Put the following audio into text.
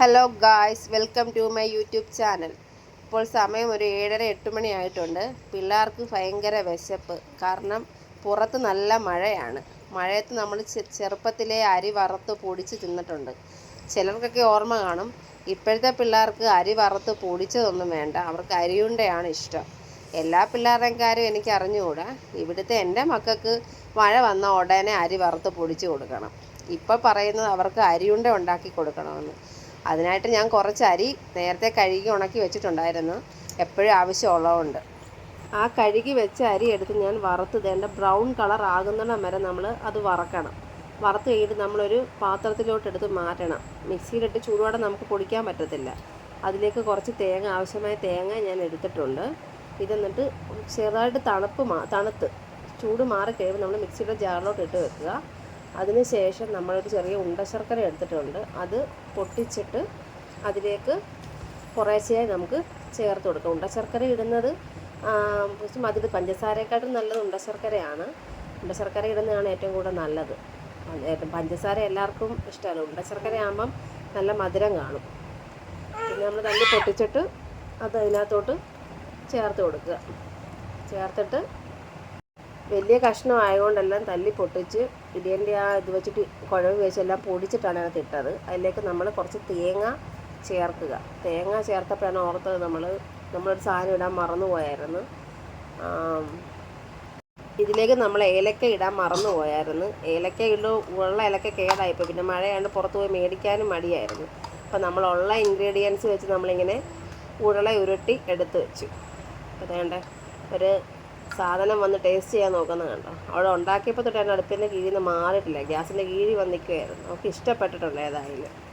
Hello guys welcome to my YouTube channel ഇപ്പോൾ സമയം ഒരു ഏഴര എട്ട് മണിയായിട്ടുണ്ട് പിള്ളേർക്ക് ഭയങ്കര വിശപ്പ്. കാരണം പുറത്ത് നല്ല മഴയാണ്. മഴയത്ത് നമ്മൾ ചെറുപ്പത്തിലെ അരി വറുത്ത് പൊടിച്ച് തിന്നിട്ടുണ്ട്. ചിലർക്കൊക്കെ ഓർമ്മ കാണും ഇപ്പോഴത്തെ പിള്ളേർക്ക് അരി വറുത്ത് പൊടിച്ചതൊന്നും വേണ്ട. അവർക്ക് അരിയുണ്ടയാണ് ഇഷ്ടം. എല്ലാ പിള്ളേരുടെയും കാര്യം എനിക്ക് അറിഞ്ഞുകൂടാ. ഇവിടുത്തെ എന്റെ മക്കൾക്ക് മഴ വന്ന ഉടനെ അരി വറുത്ത് പൊടിച്ച് കൊടുക്കണം. ഇപ്പോൾ പറയുന്നത് അവർക്ക് അരിയുണ്ട ഉണ്ടാക്കി കൊടുക്കണമെന്ന്. അതിനായിട്ട് ഞാൻ കുറച്ച് അരി നേരത്തെ കഴുകി ഉണക്കി വെച്ചിട്ടുണ്ടായിരുന്നു. എപ്പോഴും ആവശ്യമുള്ളതുകൊണ്ട്. ആ കഴുകി വെച്ച അരി എടുത്ത് ഞാൻ വറുത്ത് തേണ്ട ബ്രൗൺ കളർ ആകുന്നിടം വരെ നമ്മൾ അത് വറക്കണം. വറുത്ത് കഴിഞ്ഞിട്ട് നമ്മളൊരു പാത്രത്തിലോട്ട് എടുത്ത് മാറ്റണം. മിക്സിയിലിട്ട് ചൂടോടെ നമുക്ക് പൊടിക്കാൻ പറ്റത്തില്ല. അതിലേക്ക് കുറച്ച് തേങ്ങ ആവശ്യമായ തേങ്ങ ഞാൻ എടുത്തിട്ടുണ്ട്. ഇതെന്നിട്ട് ചെറുതായിട്ട് തണുപ്പ് മാ തണുത്ത് ചൂട് മാറി കഴിയുമ്പോൾ നമ്മൾ മിക്സിയുടെ ജാറിലോട്ട് ഇട്ട് വെക്കുക. അതിനുശേഷം നമ്മളൊരു ചെറിയ ഉണ്ട ശർക്കര എടുത്തിട്ടുണ്ട്. അത് പൊട്ടിച്ചിട്ട് അതിലേക്ക് കുറേശ്ശെയായി നമുക്ക് ചേർത്ത് കൊടുക്കാം. ഉണ്ട ശർക്കര ഇടുന്നത് അതിൽ പഞ്ചസാരയെക്കാട്ടും നല്ലത് ഉണ്ട ശർക്കരയാണ്. ഉണ്ട ശർക്കര ഇടുന്നതാണ് ഏറ്റവും കൂടുതൽ നല്ലത്. പഞ്ചസാര എല്ലാവർക്കും ഇഷ്ടമല്ല ഉണ്ട ശർക്കര ആകുമ്പം നല്ല മധുരം കാണും. പിന്നെ നമ്മൾ തല്ലി പൊട്ടിച്ചിട്ട് അത് അതിനകത്തോട്ട് ചേർത്ത് കൊടുക്കുക. ചേർത്തിട്ട് വലിയ കഷ്ണം ആയതുകൊണ്ടെല്ലാം തല്ലി പൊട്ടിച്ച് ഇടിയന്റെ ആ ഇത് വെച്ചിട്ട് കുഴവ് വെച്ചെല്ലാം പൊടിച്ചിട്ടാണ് അതിനകത്ത് ഇട്ടത്. അതിലേക്ക് നമ്മൾ കുറച്ച് തേങ്ങ ചേർക്കുക. തേങ്ങ ചേർത്തപ്പോഴാണ് ഓർത്തത് നമ്മൾ നമ്മളൊരു സാധനം ഇടാൻ മറന്നുപോയായിരുന്നു. ഇതിലേക്ക് നമ്മൾ ഏലക്ക ഇടാൻ മറന്നു പോയായിരുന്നു ഏലക്ക ഇടു ഉള്ള ഏലക്ക കേടായിപ്പോൾ പിന്നെ മഴയാണ്ട് പുറത്ത് പോയി മേടിക്കാനും മടിയായിരുന്നു. അപ്പോൾ നമ്മളുള്ള ഇൻഗ്രീഡിയൻസ് വെച്ച് നമ്മളിങ്ങനെ ഉരുള ഉരുട്ടി എടുത്ത് വെച്ചു. അതേണ്ട ഒരു സാധനം വന്ന് ടേസ്റ്റ് ചെയ്യാൻ നോക്കുന്നത് കണ്ടോ? അവിടെ ഉണ്ടാക്കിയപ്പോൾ തൊട്ട് എന്റെ അടുപ്പിന്റെ കീഴിൽ നിന്ന് മാറിയിട്ടില്ല. ഗ്യാസിന്റെ കീഴിൽ വന്ന് നിൽക്കുമായിരുന്നു ഇഷ്ടപ്പെട്ടിട്ടുണ്ട് ഏതായാലും.